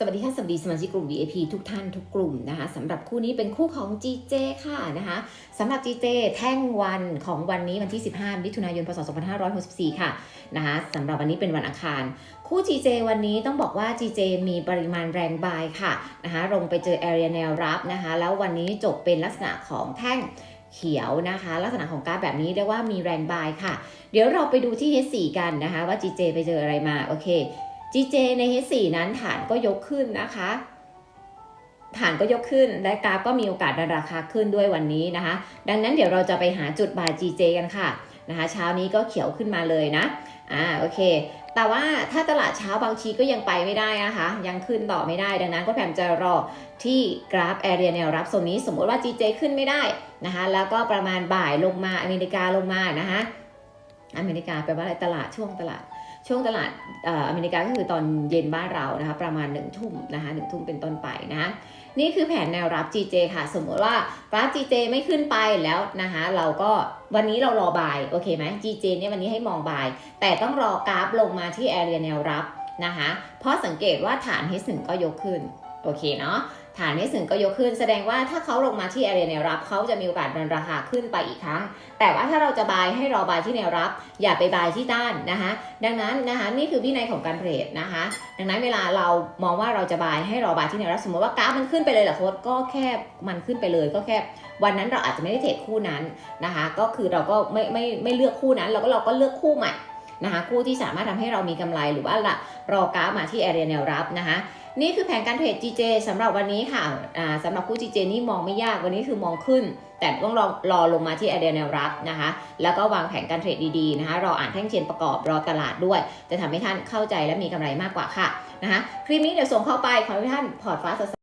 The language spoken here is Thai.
สวัสดีท่านสวัสดีสมาชิกกลุ่ม VIP ทุกท่านทุกกลุ่มนะคะสำหรับคู่นี้เป็นคู่ของ GJ ค่ะนะคะสำหรับ GJ แท่งวันของวันนี้วันที่ 15 มิถุนายน พศ 2564 ค่ะนะคะสำหรับวันนี้เป็นวันอังคาร คู่ GJ วันนี้ต้องบอกว่า GJ มีปริมาณแรงบายค่ะนะคะลงไปเจอ area แนวรับนะคะแล้ววันนี้จบเป็นลักษณะของแท่งเขียวนะคะ ลักษณะของกาฟแบบนี้เรียกว่ามีแรงบายค่ะ เดี๋ยวเราไปดูที่ H4 กันนะคะว่า GJ ไปเจออะไรมาโอเค GJ ใน H4 นั้นฐานก็ยกขึ้นนะคะฐานก็ยกขึ้น และกราฟก็มีโอกาสดันราคาขึ้นด้วยวันนี้นะคะ ดังนั้นเดี๋ยวเราจะไปหาจุดบาย GJ กันค่ะนะคะ เช้านี้ก็เขียวขึ้นมาเลยนะอ่าโอเค แต่ว่าถ้าตลาดเช้าบางทีก็ยังไปไม่ได้นะคะ ยังขึ้นต่อไม่ได้ ดังนั้นก็แพมจะรอที่กราฟแอเรียแนวรับโซนนี้ สมมติว่า GJ ขึ้นไม่ได้นะคะ แล้วก็ประมาณบ่ายลงมาอเมริกาลงมานะคะ อเมริกาแปลว่าอะไรตลาดช่วงตลาด ช่วงตลาดอเมริกาก็คือตอนเย็นบ้านเรานะคะประมาณ1นึ่ทุ่มนะคะหนึ่งทุ่มเป็นต้นไปนะนี่คือแผนแนวรับ GJ ค่ะ สมมติว่ากราฟ GJ ไม่ขึ้นไปแล้วนะคะเราก็วันนี้เรารอบายโอเคไหม GJ เนี่ยวันนี้ให้มองบาย แต่ต้องรอกราฟลงมาที่แอเรียแนวรับนะคะเพราะสังเกตว่าฐาน H1 ก็ยกขึ้น โอเคเนาะฐาน H1 ก็ยกขึ้นแสดงว่าถ้าเขาลงมาที่ area แนวรับเขาจะมีโอกาสดันราคาขึ้นไปอีกครั้ง แต่ว่าถ้าเราจะบายให้รอบายที่แนวรับ อย่าไปบายที่ต้านนะคะดังนั้นนะคะนี่คือวินัยของการเทรดนะคะ ดังนั้นเวลาเรามองว่าเราจะบายให้รอบายที่แนวรับ สมมติว่ากราฟมันขึ้นไปเลยเหรอโค้ดก็แค่มันขึ้นไปเลยก็แค่วันนั้นเราอาจจะไม่ได้เทรดคู่นั้นนะคะ ก็คือเราก็ไม่ไม่ไม่เลือกคู่นั้นเราก็เราก็เลือกคู่ใหม่ นะคะคู่ที่สามารถทำให้เรามีกำไรหรือว่าละรอกราฟมาที่ area แนวรับนะคะนี่คือแผนการเทรด GJ สำหรับวันนี้ค่ะอ่าสำหรับคู่ GJ นี่มองไม่ยากวันนี้คือมองขึ้น แต่ต้องรอรอลงมาที่ area แนวรับนะคะ แล้วก็วางแผนการเทรดดีๆนะคะ รออ่านแท่งเชนประกอบรอตลาดด้วย จะทำให้ท่านเข้าใจและมีกำไรมากกว่าค่ะนะคะคลิปนี้เดี๋ยวส่งเข้าไปขอให้ท่านพอร์ตฟ้าสดใส